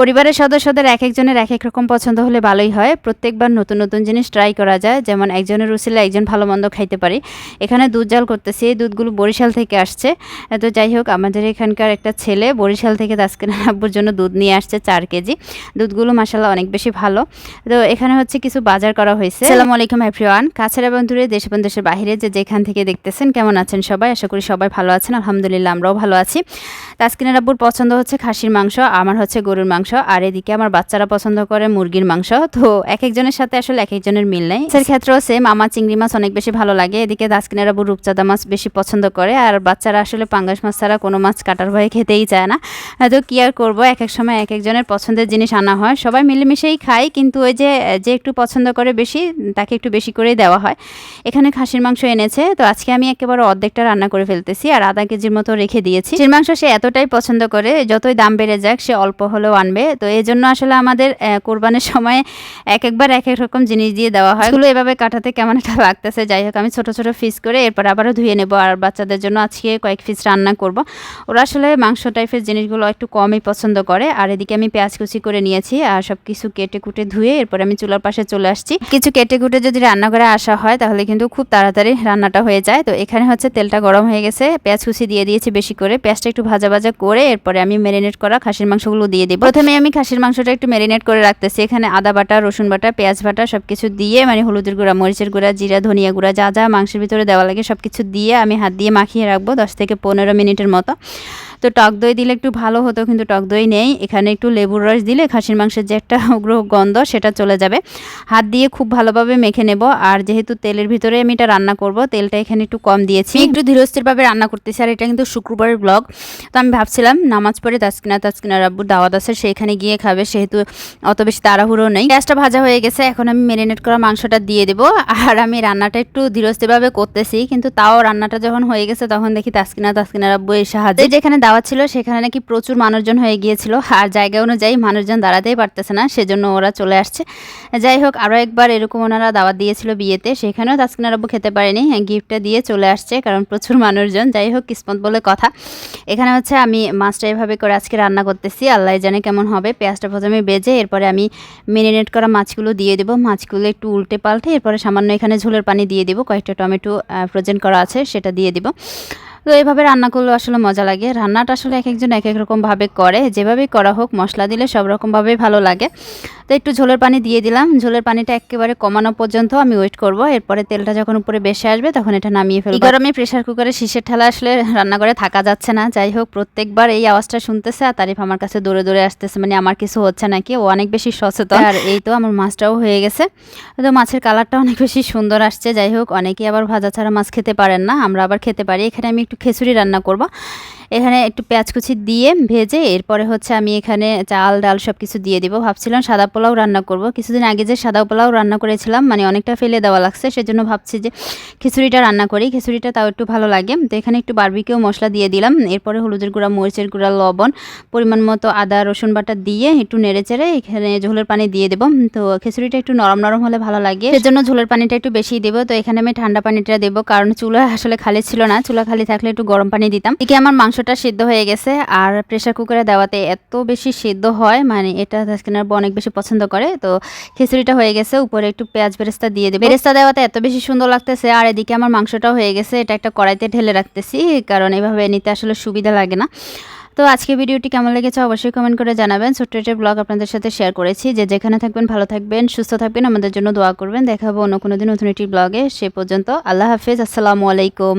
পরিবারের সদস্যদের এক একজনের এক এক রকম পছন্দ হলে ভালোই হয়। প্রত্যেকবার নতুন নতুন জিনিস ট্রাই করা যায়। যেমন একজনের রুচিলে একজন ভালো মন্দ খাইতে পারি। এখানে দুধ জাল করতেছি। এই দুধগুলো বরিশাল থেকে আসছে। তো যাই হোক, আমাদের এখানকার একটা ছেলে বরিশাল থেকে তাসকিনা আব্বুর জন্য দুধ নিয়ে আসছে চার কেজি। দুধগুলো মাসাল্লাহ অনেক বেশি ভালো। তো এখানে হচ্ছে কিছু বাজার করা হয়েছে। আসসালামু আলাইকুম এভরিওয়ান কাছের এবং দূরে, দেশ এবং দেশের বাইরে যে যেখান থেকে দেখতেছেন, কেমন আছেন সবাই? আশা করি সবাই ভালো আছেন। আলহামদুলিল্লাহ, আমরাও ভালো আছি। তাসকিনের আব্বুর পছন্দ হচ্ছে খাসির মাংস। আমার হচ্ছে গরুর মাংস। আর এদিকে আমার বাচ্চারা পছন্দ করে মুরগির মাংস। তো এক একজনের সাথে আসলে এক একজনের মিল নেই। মাছের ক্ষেত্রেও সেম আমার চিংড়ি মাছ অনেক বেশি ভালো লাগে। এদিকে তাসকিনের আব্বু রূপচাঁদা মাছ বেশি পছন্দ করে। আর বাচ্চারা আসলে পাঙ্গাস মাছ ছাড়া কোনো মাছ কাটার ভয়ে খেতেই চায় না। তো কি আর করব? এক এক সময় এক একজনের পছন্দের জিনিস আনা হয়। সবাই মিলেমিশেই খাই কিন্তু ওই যে যে একটু পছন্দ করে বেশি, তাকে একটু বেশি করেই দেওয়া হয়। এখানে খাসির মাংস এনেছে। তো আজকে আমি একেবারে অর্ধেকটা রান্না করে ফেলতেছি আর আধা কেজির মতো রেখে দিয়েছি। খাসির মাংস সে এতটাই পছন্দ করে, যতই দাম বেড়ে যাক, সে অল্প হলেও আনবে। তো এই জন্য আসলে আমাদের কোরবানির সময় এক একবার এক এক রকম জিনিস দিয়ে দেওয়া হয়। এগুলো এভাবে কাটাতে কেমন একটা লাগতেছে? যাই হোক, আমি ছোট ছোট পিস করে এরপর আবারও ধুয়ে নেব আর বাচ্চাদের জন্য আজকে কয়েক পিস রান্না করব। ওরা আসলে মাংস টাইপের জিনিসগুলো একটু কমই পছন্দ করে। আর এদিকে আমি পেঁয়াজ কুচি করে নিয়েছি আর সব কিছু কেটে কুটে ধুয়ে এরপর আমি চুলার পাশে চলে আসছি। কিছু কেটে কুটে যদি রান্না করে আসা হয়, তাহলে কিন্তু খুব তাড়াতাড়ি রান্নাটা হয়ে যায়। তো এখানে হচ্ছে তেলটা গরম হয়ে গেছে। পেঁয়াজ কুচি দিয়ে দিয়েছি বেশি করে। পেঁয়াজটা একটু ভাজা ভাজা করে এরপরে আমি ম্যারিনেট করা খাসির মাংসগুলো দিয়ে দিব। প্রথমে আমি খাসির মাংসটা একটু ম্যারিনেট করে রাখতেছি। এখানে আদা বাটা, রসুন বাটা, পেঁয়াজ বাটা সব কিছু দিয়ে মানে হলুদের গুঁড়া, মরিচের গুঁড়া, জিরা, ধনিয়া গুঁড়া যা যা মাংসের ভিতরে দেওয়া লাগে সব কিছু দিয়ে আমি হাত দিয়ে মাখিয়ে রাখব দশ থেকে পনেরো মিনিটের মতো। তো টক দই দিলে একটু ভালো হতো কিন্তু টক দই নেই। এখানে একটু লেবুর রস দিলে খাসির মাংসের যে একটা উগ্র গন্ধ সেটা চলে যাবে। হাত দিয়ে খুব ভালোভাবে মেখে নেব। আর যেহেতু তেলের ভিতরে আমি এটা রান্না করব তেলটা এখানে একটু কম দিয়েছি। একটু ধীরস্থিরভাবে রান্না করতেছি আর এটা কিন্তু শুক্রবারের ব্লগ তো আমি ভাবছিলাম নামাজ পড়ে তাসকিনা তাসকিনার আব্বুর দাওয়াত আছে সেখানে গিয়ে খাবে সেহেতু অত বেশি তাড়াহুড়ো নেই। গ্যাসটা ভাজা হয়ে গেছে এখন আমি ম্যারিনেট করা মাংসটা দিয়ে দেবো। আর আমি রান্নাটা একটু ধীরস্থিরভাবে করতেছি কিন্তু তাও রান্নাটা যখন হয়ে গেছে তখন দেখি তাসকিনা তাসকিনার আব্বু এসে হাজির। যেখানে দাওয়াত ছিল, সেখানে নাকি প্রচুর মানুষজন হয়ে গিয়েছিল। আর জায়গা অনুযায়ী মানুষজন দাঁড়াতেই পারতেছে না, সেজন্য ওরা চলে আসছে। যাই হোক, আরও একবার এরকম ওনারা দাওয়াত দিয়েছিল বিয়েতে, সেখানেও তাসকিনার আব্বু খেতে পারেনি গিফটটা দিয়ে চলে আসছে, কারণ প্রচুর মানুষজন। যাই হোক, কিসমত বলে কথা। এখানে হচ্ছে আমি মাছটা এভাবে করে আজকে রান্না করতেছি, আল্লাহ জানে কেমন হবে। পেঁয়াজটা প্রথমে বেজে, এরপরে আমি মেরিনেট করা মাছগুলো দিয়ে দেবো। মাছগুলো একটু উল্টে পাল্টে, এরপরে সামান্য এখানে ঝোলের পানি দিয়ে দেবো। কয়েকটা টমেটো ফ্রোজেন করা আছে, সেটা দিয়ে দিব। তো এভাবে রান্না করলে আসলে মজা লাগে। রান্নাটা আসলে এক একজন এক এক রকমভাবে করে। যেভাবেই করা হোক, মশলা দিলে সব রকমভাবেই ভালো লাগে। তো একটু ঝোলের পানি দিয়ে দিলাম। ঝোলের পানিটা একেবারে কমানো পর্যন্ত আমি ওয়েট করব। এরপরে তেলটা যখন উপরে বেশি আসবে তখন এটা নামিয়ে ফেলব। গরমে প্রেশার কুকারে শীষের ঠেলা আসলে রান্না করে থাকা যাচ্ছে না। যাই হোক প্রত্যেকবার এই আওয়াজটা শুনতেছে আর তারিফ আমার কাছে দৌড়ে দৌড়ে আসতেছে। মানে আমার কিছু হচ্ছে নাকি ও অনেক বেশি সচেতন। আর এই তো আমার মাছটাও হয়ে গেছে। তো মাছের কালারটা অনেক বেশি সুন্দর আসছে। যাই হোক অনেকেই আবার ভাজা ছাড়া মাছ খেতে পারেন না। আমরা আবার খেতে পারি। এখানে আমি একটু খিচুড়ি রান্না করব। এখানে একটু পেঁয়াজ কুচি দিয়ে ভেজে এরপরে হচ্ছে আমি এখানে চাল, ডাল সব কিছু দিয়ে দিব। ভাবছিলাম সাদা পোলাও রান্না করব। কিছুদিন আগে যে সাদা পোলাও রান্না করেছিলাম মানে অনেকটা ফেলে দেওয়া লাগছে, সেজন্য ভাবছি যে খিচুড়িটা রান্না করি। খিচুড়িটা তাও একটু ভালো লাগে। তো এখানে একটু বারবিকেও মশলা দিয়ে দিলাম। এরপরে হলুদের গুঁড়া, মরিচের গুঁড়া, লবণ, পরিমাণ মতো আদা, রসুন বাটা দিয়ে একটু নেড়ে চেড়ে এখানে ঝোলের পানি দিয়ে দেবো। তো খিচুড়িটা একটু নরম নরম হলে ভালো লাগে। সেজন্য ঝোলের পানিটা একটু বেশি দেবো। তো এখানে আমি ঠান্ডা পানিটা দেবো। কারণ চুলা আসলে খালি ছিল না। চুলা খালি থাকলে একটু গরম পানি দিতাম। এদিকে আমার মাংসটা সিদ্ধ হয়ে গেছে আর প্রেশার কুকারে দেওয়াতে এত বেশি সিদ্ধ হয় মানে এটা স্কিনার অনেক বেশি পছন্দ করে। তো খিচুড়িটা হয়ে গেছে, উপরে একটু পেঁয়াজ বেরেস্তা দিয়ে দেবে। বেরেস্তা দেওয়াতে এত বেশি সুন্দর লাগতেছে, আর এদিকে আমার মাংসটাও হয়ে গেছে, এটা একটা কড়াইতে ঢেলে রাখতেছি, কারণ এভাবে নিতে আসলে সুবিধা লাগে না। তো আজকে ভিডিওটি কেমন লেগেছে অবশ্যই কমেন্ট করে জানাবেন। ছোট্ট একটা ব্লগ আপনাদের সাথে শেয়ার করেছি। যে যেখানে থাকবেন, ভালো থাকবেন, সুস্থ থাকবেন, আমাদের জন্য দোয়া করবেন। দেখাবো অন্য কোনো দিন নতুন একটি ব্লগে সে পর্যন্ত আল্লাহ হাফেজ, আসসালামু আলাইকুম।